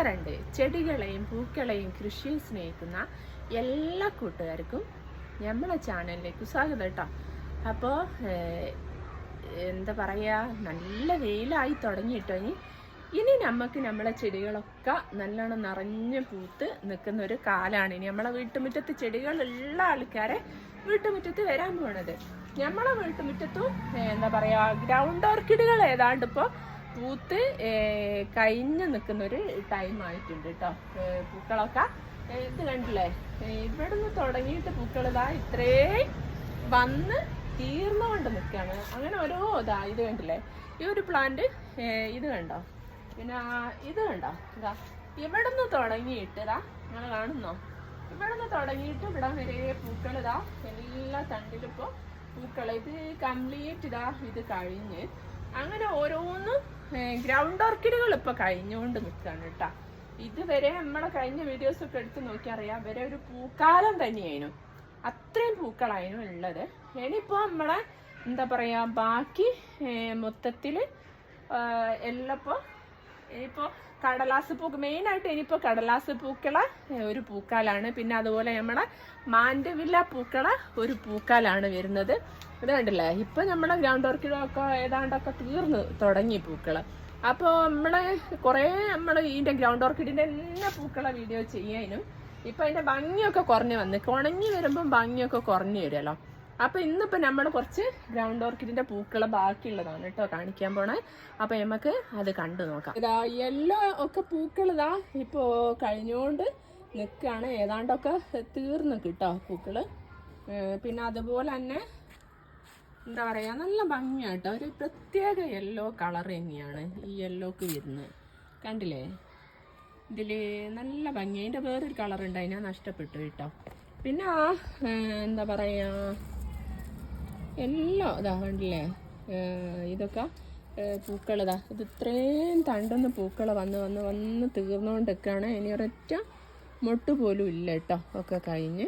നമസ്കാരമുണ്ട് ചെടികളെയും പൂക്കളെയും കൃഷിയും സ്നേഹിക്കുന്ന എല്ലാ കൂട്ടുകാർക്കും നമ്മളെ ചാനലിലേക്ക് സ്വാഗതം കേട്ടോ. അപ്പോൾ എന്താ പറയുക നല്ല വെയിലായി തുടങ്ങിയിട്ടോ ഇനി. ഇനി നമുക്ക് നമ്മളെ ചെടികളൊക്കെ നല്ലോണം നിറഞ്ഞ് പൂത്ത് നിൽക്കുന്ന ഒരു കാലാണ് ഇനി നമ്മളെ വീട്ടുമുറ്റത്ത് ചെടികളുള്ള ആൾക്കാരെ വീട്ടുമുറ്റത്ത് വരാൻ പോണത്. നമ്മളെ വീട്ടുമുറ്റത്തും എന്താ പറയാ ഗ്രൗണ്ട് ഓർക്കിഡുകൾ ഏതാണ്ട് ഇപ്പോൾ പൂത്ത് നിൽക്കുന്ന ഒരു ടൈം ആയിട്ടുണ്ട് കേട്ടോ പൂക്കളൊക്കെ. ഇത് കണ്ടില്ലേ? ഇവിടുന്ന് തുടങ്ങിയിട്ട് പൂക്കൾ ഇതാ ഇത്രയും വന്ന് തീർന്നുകൊണ്ട് നിൽക്കുകയാണ് അങ്ങനെ ഓരോ ഇതാ ഇത് കണ്ടില്ലേ? ഈ ഒരു പ്ലാന്റ് ഇത് കണ്ടോ? പിന്നെ ഇത് കണ്ടോ? ഇതാ ഇവിടുന്ന് തുടങ്ങിയിട്ട് ഇതാ നിങ്ങൾ കാണുന്നോ? ഇവിടുന്ന് തുടങ്ങിയിട്ട് ഇവിടെ വരെ പൂക്കൾ ഇതാ എല്ലാ തണ്ടിലിപ്പോൾ പൂക്കൾ ഇത് കംപ്ലീറ്റ് ഇതാ ഇത് കഴിഞ്ഞ് അങ്ങനെ ഓരോന്നും ഗ്രൗണ്ട് ഓർക്കിഡുകൾ ഇപ്പോൾ കഴിഞ്ഞുകൊണ്ട് നിൽക്കുകയാണ് കേട്ടോ. ഇതുവരെ നമ്മളെ കഴിഞ്ഞ വീഡിയോസ് ഒക്കെ എടുത്ത് നോക്കിയറിയാം വരെ ഒരു പൂക്കാലം തന്നെയായിരുന്നു. അത്രയും പൂക്കളായിരുന്നു ഉള്ളത്. ഇനിയിപ്പോൾ നമ്മളെ എന്താ പറയാ ബാക്കി മൊത്തത്തിൽ എല്ലപ്പോൾ ഇനിയിപ്പോൾ കടലാസ് പൂക്ക്. മെയിനായിട്ട് ഇനിയിപ്പോൾ കടലാസ് പൂക്കള ഒരു പൂക്കാലാണ്. പിന്നെ അതുപോലെ നമ്മളെ മാൻഡവില്ല പൂക്കള ഒരു പൂക്കാലാണ് വരുന്നത്. ഇത് കണ്ടില്ലേ? ഇപ്പം നമ്മളെ ഗ്രൗണ്ട് ഓർക്കിഡൊക്കെ ഏതാണ്ടൊക്കെ തീർന്ന് തുടങ്ങി പൂക്കൾ. അപ്പോൾ നമ്മളെ കുറേ നമ്മൾ ഇതിന്റെ ഗ്രൗണ്ട് ഓർക്കിഡിന്റെ എല്ലാ പൂക്കളെ വീഡിയോ ചെയ്യാനും ഇപ്പം അതിന്റെ ഭംഗിയൊക്കെ കുറഞ്ഞ് വന്ന് ഉണങ്ങി വരുമ്പം ഭംഗിയൊക്കെ കുറഞ്ഞു വരുമല്ലോ. അപ്പൊ ഇന്നിപ്പോൾ നമ്മൾ കുറച്ച് ഗ്രൗണ്ട് ഓർക്കിഡിന്റെ പൂക്കളെ ബാക്കിയുള്ളതാണ് കേട്ടോ കാണിക്കാൻ പോണേ. അപ്പോൾ നമുക്ക് അത് കണ്ടു നോക്കാം. ഇതാ യെല്ലോ ഒക്കെ പൂക്കൾ ഇതാ ഇപ്പോ കഴിഞ്ഞുകൊണ്ട് നിൽക്കുകയാണ് ഏതാണ്ടൊക്കെ തീർന്ന് കിട്ടോ പൂക്കൾ. പിന്നെ അതുപോലെ തന്നെ എന്താ പറയാ നല്ല ഭംഗിയാട്ടോ ഒരു പ്രത്യേക യെല്ലോ കളർ തന്നെയാണ് ഈ യെല്ലോക്ക് വരുന്നത്. കണ്ടില്ലേ? ഇതിൽ നല്ല ഭംഗി. അതിന്റെ വേറൊരു ഉണ്ട്. അതിനാ നഷ്ടപ്പെട്ടു കേട്ടോ. പിന്നെ എന്താ പറയാ എല്ലാം ഇതാ കണ്ടില്ലേ? ഇതൊക്കെ പൂക്കൾ ഇതാ. ഇത് ഇത്രയും തണ്ടുന്ന പൂക്കൾ വന്ന് വന്ന് വന്ന് തീർന്നുകൊണ്ടിരിക്കുകയാണ് ഇനി ഒരൊറ്റ മൊട്ട് പോലും ഇല്ല കേട്ടോ. ഒക്കെ കഴിഞ്ഞ്.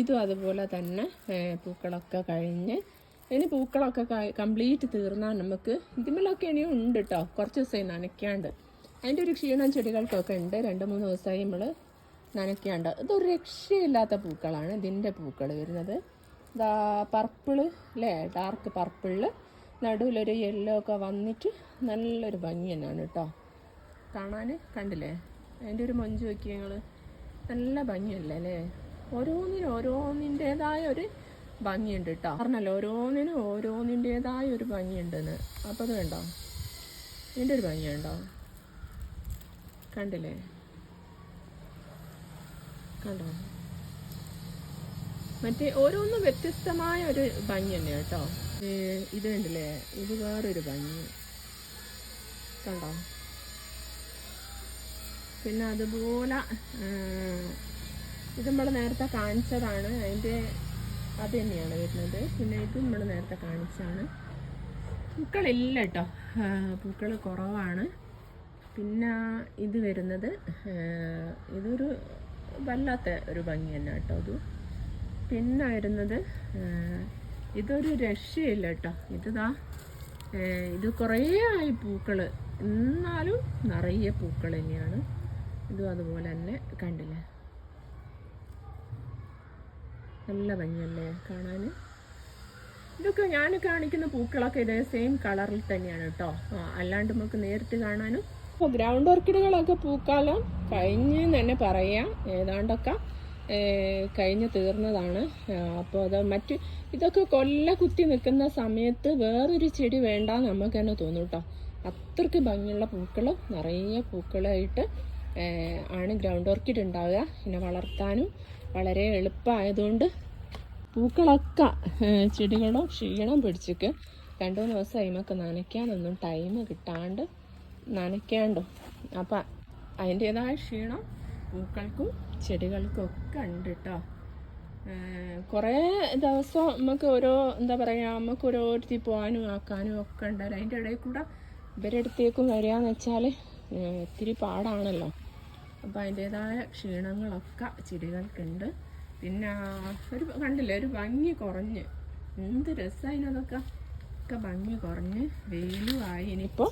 ഇതും അതുപോലെ തന്നെ പൂക്കളൊക്കെ കഴിഞ്ഞ്. ഇനി പൂക്കളൊക്കെ കംപ്ലീറ്റ് തീർന്നാൽ നമുക്ക് ഇതിമലൊക്കെ ഇനിയും ഉണ്ട് കേട്ടോ. കുറച്ച് ദിവസമായി നനയ്ക്കാണ്ട്. അതിന്റെ ഒരു ക്ഷീണം ചെടികൾക്കൊക്കെ ഉണ്ട്. രണ്ട് മൂന്ന് ദിവസമായി നമ്മൾ നനയ്ക്കാണ്ട്. ഇതൊരു രക്ഷയില്ലാത്ത പൂക്കളാണ് ഇതിന്റെ പൂക്കൾ വരുന്നത്. ഇതാ പർപ്പിൾ അല്ലേ ഡാർക്ക് പർപ്പിളിൽ നടുവിലൊരു യെല്ലോ ഒക്കെ വന്നിട്ട് നല്ലൊരു ഭംഗി തന്നെയാണ് കേട്ടോ കാണാൻ കണ്ടില്ലേ? അതിന്റെ ഒരു മൊഞ്ച് നോക്കി ഞങ്ങൾ നല്ല ഭംഗിയല്ലേ അല്ലേ ഓരോന്നിനും ഓരോന്നിന്റെതായ ഒരു ഭംഗിയുണ്ട് കേട്ടോ പറഞ്ഞല്ലോ ഓരോന്നിനും ഓരോന്നിന്റെതായ ഒരു ഭംഗിയുണ്ടെന്ന്. അപ്പോൾ അത് കണ്ടോ? ഇതിന്റെ ഒരു ഭംഗിയുണ്ടോ കണ്ടില്ലേ? കണ്ടോ? മറ്റേ ഓരോന്നും വ്യത്യസ്തമായ ഒരു ഭംഗി തന്നെ കേട്ടോ. ഇത് കണ്ടില്ലേ? ഇത് വേറൊരു ഭംഗി. കണ്ടോ? പിന്നെ അതുപോലെ ഇത് നമ്മൾ നേരത്തെ കാണിച്ചതാണ്. അതിന്റെ അത് തന്നെയാണ് വരുന്നത്. പിന്നെ ഇത് നമ്മൾ നേരത്തെ കാണിച്ചാണ് പൂക്കളില്ല കേട്ടോ. പൂക്കൾ കുറവാണ്. പിന്നെ ഇത് വരുന്നത് ഇതൊരു വല്ലാത്ത ഒരു ഭംഗി തന്നെ കേട്ടോ. ഇത് പിന്നെ വരുന്നത് ഇതൊരു രക്ഷയില്ല കേട്ടോ. ഇതാ ഇത് കുറേ ആയി പൂക്കൾ എന്നാലും നിറയെ പൂക്കൾ തന്നെയാണ്. ഇതും അതുപോലെ തന്നെ കണ്ടില്ലേ? നല്ല ഭംഗിയല്ലേ കാണാൻ ഇതൊക്കെ ഞാൻ കാണിക്കുന്ന പൂക്കളൊക്കെ ഇതേ സെയിം കളറിൽ തന്നെയാണ് കേട്ടോ. അല്ലാണ്ട് നമുക്ക് നേരിട്ട് കാണാനും. അപ്പോൾ ഗ്രൗണ്ട് ഓർക്കിഡുകളൊക്കെ പൂക്കാലം? കഴിഞ്ഞ് തന്നെ പറയാം. ഏതാണ്ടൊക്കെ കഴിഞ്ഞ് തീർന്നതാണ്. അപ്പോൾ അത് മറ്റ് ഇതൊക്കെ കൊല്ല കുത്തി നിൽക്കുന്ന സമയത്ത് വേറൊരു ചെടി വേണ്ട നമുക്ക് തന്നെ തോന്നും കേട്ടോ അത്രയ്ക്ക് ഭംഗിയുള്ള പൂക്കൾ നിറയെ പൂക്കളായിട്ട് ആണ് ഗ്രൗണ്ട് ഓർക്കിഡ് ഉണ്ടാവുക. പിന്നെ വളർത്താനും വളരെ എളുപ്പമായതുകൊണ്ട് പൂക്കളൊക്കെ ചെടികളും ക്ഷീണം പിടിച്ചിക്ക് രണ്ടു മൂന്ന് ദിവസം അതിമൊക്കെ നനയ്ക്കാനൊന്നും ടൈം കിട്ടാണ്ട് നനയ്ക്കാണ്ടും. അപ്പം അതിന്റേതായ ക്ഷീണം പൂക്കൾക്കും ചെടികൾക്കും ഒക്കെ ഉണ്ട് കേട്ടോ കുറേ ദിവസം നമുക്ക് ഓരോ എന്താ പറയുക നമുക്ക് ഓരോരുത്തി പോകാനും ആക്കാനും ഒക്കെ ഉണ്ടല്ലോ. അതിന്റെ ഇടയിൽ കൂടെ ഇവരുടെ അടുത്തേക്കും വരികയെന്ന് വെച്ചാൽ ഇത്തിരി പാടാണല്ലോ. അപ്പോൾ അതിന്റേതായ ക്ഷീണങ്ങളൊക്കെ ചെടികൾക്കുണ്ട്. പിന്നെ ഒരു കണ്ടില്ലേ ഒരു ഭംഗി കുറഞ്ഞ്. എന്ത് രസമായിനതൊക്കെ ഒക്കെ ഭംഗി കുറഞ്ഞ് വെയിലുമായി ഇനിയിപ്പോൾ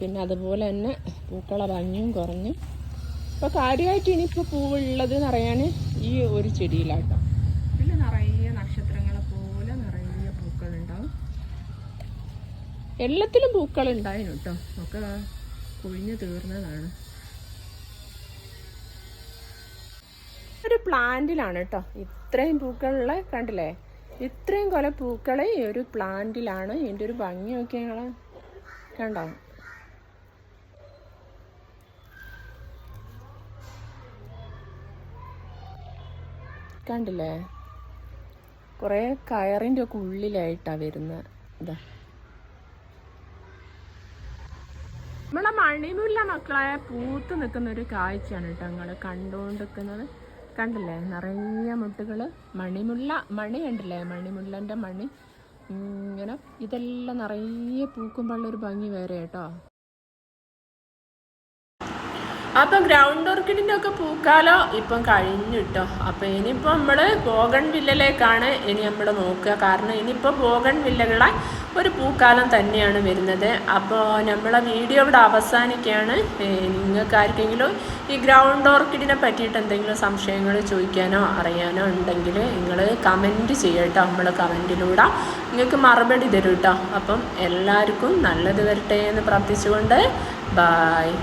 പിന്നെ അതുപോലെ തന്നെ പൂക്കള ഭംഗിയും കുറഞ്ഞു. ഇപ്പോൾ കാര്യമായിട്ട് ഇനിയിപ്പോൾ പൂവുള്ളത് എന്ന് പറയാൻ ഈ ഒരു ചെടിയിലാട്ടോ. ഇതിൽ നിറയെ നക്ഷത്രങ്ങളെ പോലെ നിറയെ പൂക്കളുണ്ടാവും. എല്ലാത്തിലും പൂക്കൾ ഉണ്ടായിരുന്നു കേട്ടോ ഒക്കെ കൊഴിഞ്ഞു തീർന്നതാണ്. ഒരു പ്ലാന്റിലാണ് കേട്ടോ ഇത്രയും പൂക്കളുള്ള കണ്ടില്ലേ? ഇത്രയും കൊല പൂക്കളെ ഒരു പ്ലാന്റിലാണ്. എന്റെ ഒരു ഭംഗിയൊക്കെ ഞങ്ങൾ കണ്ടോ? കണ്ടില്ലേ? കുറേ കയറിന്റെ ഒക്കെ ഉള്ളിലായിട്ടാണ് വരുന്നത് ഇതാ നമ്മളെ മണിമുല്ല മക്കളെ പൂത്ത് നിൽക്കുന്ന ഒരു കാഴ്ചയാണ് കേട്ടോ ഞങ്ങൾ കണ്ടുകൊണ്ടിരിക്കുന്നത് കണ്ടില്ലേ? നിറയെ മുട്ടുകൾ മണിമുല്ല മണി കണ്ടില്ലേ? മണിമുള്ളന്റെ മണി. ഇങ്ങനെ ഇതെല്ലാം നിറയെ പൂക്കുമ്പോഴുള്ളൊരു ഭംഗി വേറെ കേട്ടോ. അപ്പം ഗ്രൗണ്ട് ഓർക്കിഡിന്റെ ഒക്കെ പൂക്കാലം ഇപ്പം കഴിഞ്ഞു കേട്ടോ അപ്പം ഇനിയിപ്പോൾ നമ്മൾ ബോഗൺ വില്ലലേക്കാണ് ഇനി നമ്മൾ നോക്കുക. കാരണം ഇനിയിപ്പോൾ ബോഗൺ വില്ലകളെ ഒരു പൂക്കാലം തന്നെയാണ് വരുന്നത്. അപ്പോൾ നമ്മളെ വീഡിയോ ഇവിടെ അവസാനിക്കുകയാണ്. നിങ്ങൾക്ക് ആർക്കെങ്കിലും ഈ ഗ്രൗണ്ട് ഓർക്കിഡിനെ പറ്റിയിട്ട് എന്തെങ്കിലും സംശയങ്ങൾ ചോദിക്കാനോ അറിയാനോ ഉണ്ടെങ്കിൽ നിങ്ങൾ കമന്റ് ചെയ്യട്ടോ. നമ്മൾ കമന്റിലൂടെ നിങ്ങൾക്ക് മറുപടി തരും കേട്ടോ അപ്പം എല്ലാവർക്കും നല്ലത് വരട്ടെ എന്ന് പ്രാർത്ഥിച്ചുകൊണ്ട് ബായ്